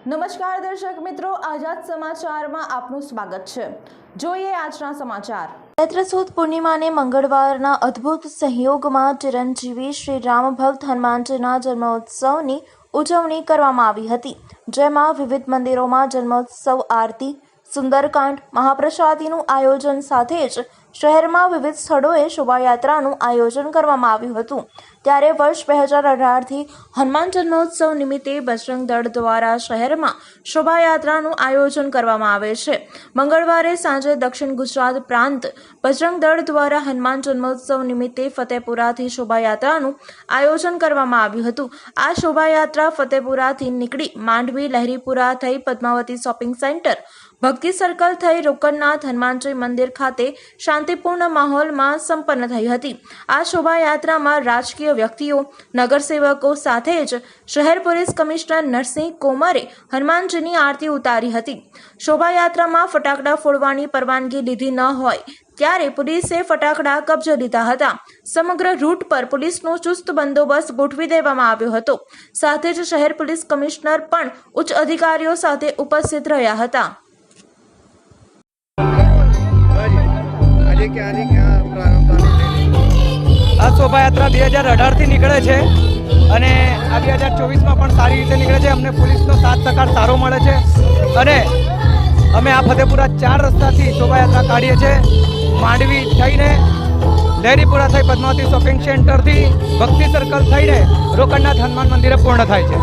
નમસ્કાર દર્શક મિત્રો, આઝાદ સમાચારમાં આપનું સ્વાગત છે. જોઈએ આજના સમાચાર. ચૈત્ર સુદ પૂર્ણિમાને મંગળવારના અદ્ભુત સહયોગમાં ચિરંજીવી શ્રી રામ ભક્ત હનુમાનજીના જન્મોત્સવની ઉજવણી કરવામાં આવી હતી, જેમાં વિવિધ મંદિરોમાં જન્મોત્સવ આરતી, સુંદરકાંડ, મહાપ્રસાદીનું આયોજન સાથે જ શહેરમાં વિવિધ સ્થળોએ શોભાયાત્રાનું આયોજન કરવામાં આવ્યું હતું. ત્યારે વર્ષ બે હજાર અઢારથી હનુમાન જન્મોત્સવ નિમિત્તે બજરંગ દળ દ્વારા શહેરમાં શોભાયાત્રાનું આયોજન કરવામાં આવે છે. મંગળવારે સાંજે દક્ષિણ ગુજરાત પ્રાંત બજરંગ દળ દ્વારા હનુમાન જન્મોત્સવ નિમિત્તે ફતેપુરાથી શોભાયાત્રાનું આયોજન કરવામાં આવ્યું હતું. આ શોભાયાત્રા ફતેપુરાથી નીકળી માંડવી, લહેરીપુરા થઈ Padmavati shopping centre, Bhakti circle થઈ રોકડનાથ હનુમાનજી મંદિર ખાતે શાંતિપૂર્ણ માહોલમાં સંપન્ન થઈ હતી. આ શોભાયાત્રામાં રાજકીય વ્યક્તિઓ, નગરસેવકો સાથે જ શહેર પોલીસ કમિશનર નરસિંહ કોમરે હનુમાનજીની આરતી ઉતારી હતી. શોભાયાત્રામાં ફટાકડા ફોડવાની પરવાનગી લીધી ન હોય ત્યારે પોલીસે ફટાકડા કબજે લીધા હતા. સમગ્ર રૂટ પર પોલીસનો ચુસ્ત બંદોબસ્ત ગોઠવી દેવામાં આવ્યો હતો. સાથે જ શહેર પોલીસ કમિશનર પણ ઉચ્ચ અધિકારીઓ સાથે ઉપસ્થિત રહ્યા હતા. આ શોભાયાત્રા બે હજાર અઢારથી નીકળે છે અને આ બે હજાર ચોવીસમાં પણ સારી રીતે નીકળે છે. અમને પોલીસનો સાથ સહકાર સારો મળે છે અને અમે આ ફતેપુરા ચાર રસ્તાથી શોભાયાત્રા કાઢીએ છીએ. માંડવી થઈને લહેરીપુરા થઈ પદ્માવતી શોપિંગ સેન્ટરથી ભક્તિ સર્કલ થઈને રોકડનાથ હનુમાન મંદિરે પૂર્ણ થાય છે.